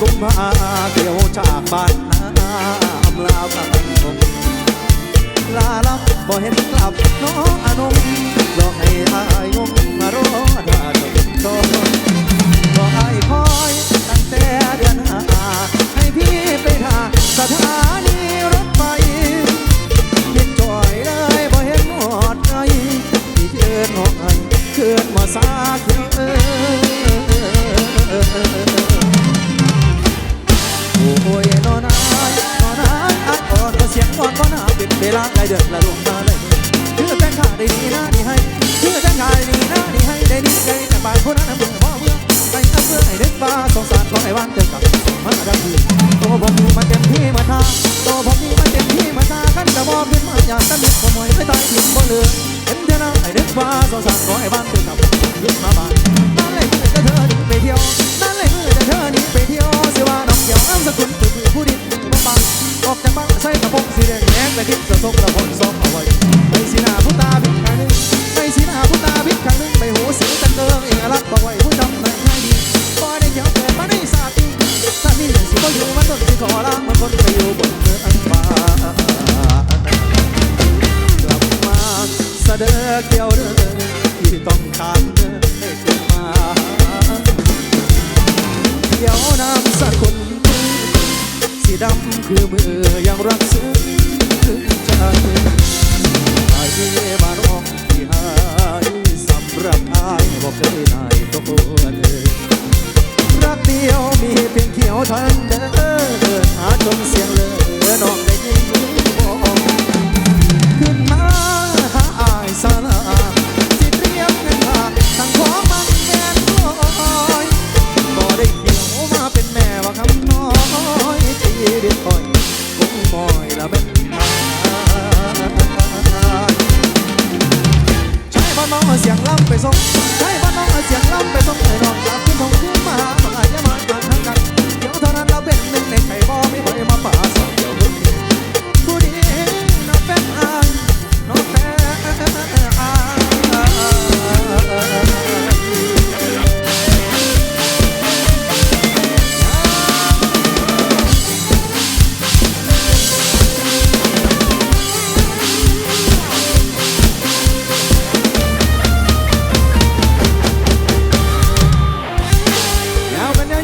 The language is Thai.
กุมาเกี่ยวจากบ้านนาอำลาบ้านผมลาลับบ่เห็นกลับน้องอนง วลาไรเดือนละลวงมาเลยคือแต่งขาได้ดีนะดีให้คือแต่งขาได้ดีนะดีให้ได้ดีใจแต่บางคนนั้นเบื่อพ่อเบื่อไปอันเบื่อให้เด็กบ้าสงสารก็ไอ้วันเจอกับมาดังคืนตัวผมมีมาเต็มที่มาท่าตัวผมมีมาเต็มที่มาท่าขั้นจะบอกขึ้นมาอยางตะมิดขโมยไม่ตายทิ้งบ่เลือเห็นเธอหน้าไอ้เด็กบ้าสงสารก็ไอ้วันเจอกับขึ้นมาบ้าน ออกจากบ้านใส่กระโปรงสีแดงแดงและคิดจะส่งกระพนซ้อมเอาไว้ไม่สีหน้าผู้ตาพิษครั้งหนึ่งไม่สีหน้าผู้ตาพิษครั้งหนึ่งไปหูสีกันเดิงเองรักบอกไว้ผู้จำในให้ดีพอยได้เกี่ยวเกิดมาในศาสตร์นี้ศาสตร์นี้สิก็อยู่มันต้นสิขอล้างมันคนไปอยู่บนเมืออังฟ้ากลับมาเสดอเกี่ยวเรื่องที่ต้องการเดินให้ขึ้นมาเขียวน้ำสักุล สีดำคือมือยังรักซึ้งถึงใจไอ้มาน้องที่หายสำหรับอายบอกเคยนายตัวเลยรักเดียวมีเพียง จะเป็นใช้บ้านน้องเสียงล่ำไปส่งใช้บ้านน้องเสียงล่ำไปส่งให้น้องกลับขึ้นของขึ้นมา